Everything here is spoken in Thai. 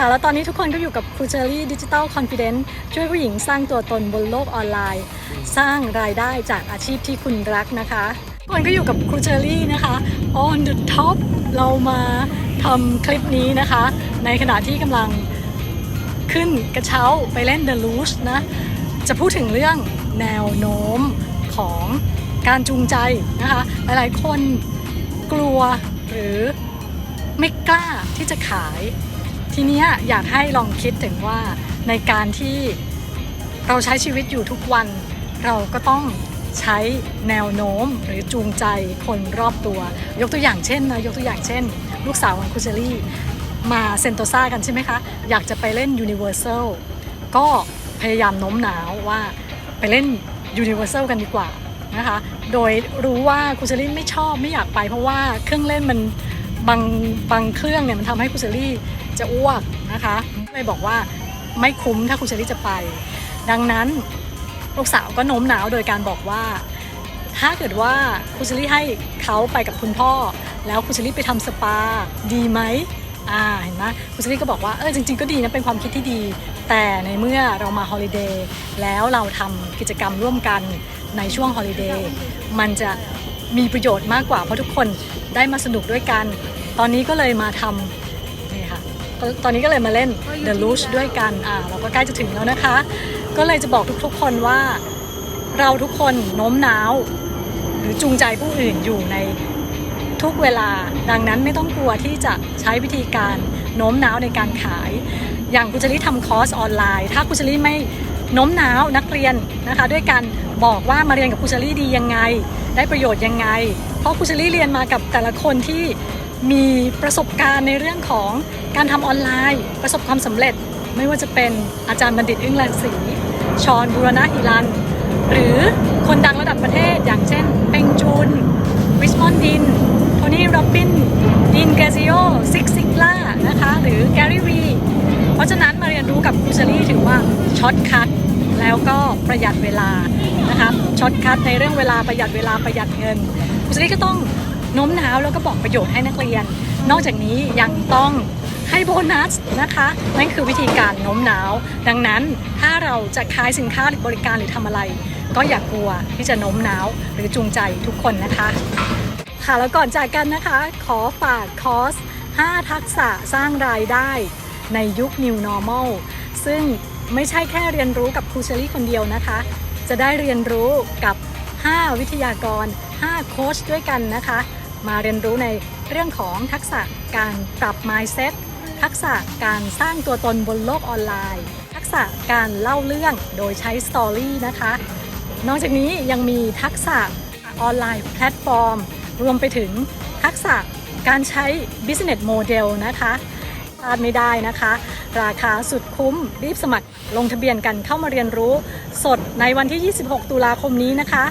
ค่ะ แล้วตอนนี้ทุกคนก็อยู่กับครูเจอรี่ดิจิตอลคอนฟิเดนซ์ช่วยผู้หญิงสร้างตัวตนบนโลกออนไลน์ สร้างรายได้จากอาชีพที่คุณรักนะคะทุกคนก็อยู่กับครูเจอรี่นะคะ on the top เรามาทำคลิปนี้นะคะ ในขณะที่กำลังขึ้นกระเช้าไปเล่น The Luge นะ จะพูดถึงเรื่องแนวโน้มของการจูงใจนะคะ หลายๆคนกลัวหรือไม่กล้าที่จะขาย ทีนี้อยากให้ลองคิดถึงว่าในการที่เราใช้ชีวิตอยู่ทุกวัน เราก็ต้องใช้แนวโน้มหรือจูงใจคนรอบตัว ยกตัวอย่างเช่นนะยกตัวอย่างเช่น ลูกสาวของคุเชอรี่ มาเซนโตซากันใช่ไหมคะ อยากจะไปเล่น Universal ก็พยายามโน้มหนาวว่าไปเล่น Universal กันดีกว่านะคะ โดยรู้ว่าคุเชอรี่ไม่ชอบไม่อยากไปเพราะว่าเครื่องเล่นมัน บางบางเครื่องเนี่ยมันทำให้คุเชอรี่จะอ้วกนะคะเลยบอกว่าไม่คุ้มถ้าคุเชอรี่จะไป ดังนั้นลูกสาวก็โน้มน้าวโดยการบอกว่า ถ้าเกิดว่าคุเชอรี่ให้เขาไปกับคุณพ่อ แล้วคุเชอรี่ไปทำสปาดีไหมอ่าเห็นไหมคุเชอรี่ก็บอกว่าเออจริง ๆก็ดีนะเป็นความคิดที่ดี แต่ในเมื่อเรามาฮอลิเดย์แล้วเราทำกิจกรรมร่วมกันในช่วงฮอลิเดย์มันจะมีประโยชน์มากกว่าเพราะทุกคน ได้มาสนุกด้วยกัน ตอนนี้ก็เลยมาทำนี่ค่ะก็ตอนนี้ก็เลยมาเล่น The Luge ด้วยกันอ่าเราก็ใกล้จะถึงแล้วนะคะ ก็เลยจะบอกทุกๆคนว่าเราทุกคนโน้มน้าว หรือจูงใจผู้อื่นอยู่ในทุกเวลาดังนั้นไม่ต้องกลัวที่จะใช้วิธีการโน้มน้าวในการขาย อย่างคุณเจลี่ทำคอร์สออนไลน์ ถ้าคุณเจลี่ไม่ โน้มน้าวนักเรียนนะคะ ด้วยการบอกว่ามาเรียนกับคุณเจลี่ดียังไง ได้ประโยชน์ยังไง เพราะคุณเจลี่เรียนมากับแต่ละคนที่มีประสบการณ์ในเรื่องของการทำออนไลน์ ประสบความสำเร็จ ไม่ว่าจะเป็นอาจารย์บัณฑิตอึ้งแรงศรีชอนบุรณะฮิรัน หรือคนดังระดับประเทศ อย่างเช่นเปงจูนริชมอนดิน โทนี่โรบิน ดินแกซิโอซิกซิกล่านะคะ หรือแกรี่วี เพราะฉะนั้นมาเรียนรู้กับครูเชอรี่ ช็อตคัทแล้วก็ประหยัดเวลานะคะช็อตคัทในเรื่องเวลาประหยัดเวลาประหยัดเงินครูเชอรี่ก็ต้องโน้มน้าวแล้วก็บอกประโยชน์ให้นักเรียน นอกจากนี้ยังต้องให้โบนัสนะคะนั่นคือวิธีการโน้มน้าว ดังนั้นถ้าเราจะขายสินค้าหรือบริการหรือทำอะไร ก็อย่ากกลัวที่จะโน้มน้าวหรือจูงใจทุกคนนะคะ ค่ะแล้วก่อนจากกันนะคะ ขอฝากคอร์ส 5 ทักษะสร้างรายได้ในยุค New Normal ซึ่ง ไม่ใช่แค่เรียนรู้กับครูเชอรี่คนเดียวนะคะ จะได้เรียนรู้กับ 5 วิทยากร 5 โค้ชด้วยกันนะคะ มาเรียนรู้ในเรื่องของทักษะการปรับ mindset ทักษะการสร้างตัวตนบนโลกออนไลน์ ทักษะการเล่าเรื่องโดยใช้สตอรี่นะคะ นอกจากนี้ยังมีทักษะออนไลน์แพลตฟอร์ม รวมไปถึงทักษะการใช้ business model นะคะ พลาดไม่ได้นะคะ ราคาสุดคุ้มรีบสมัครลงทะเบียนกันเข้ามาเรียนรู้ สดในวันที่ 26 ตุลาคมนี้นะคะ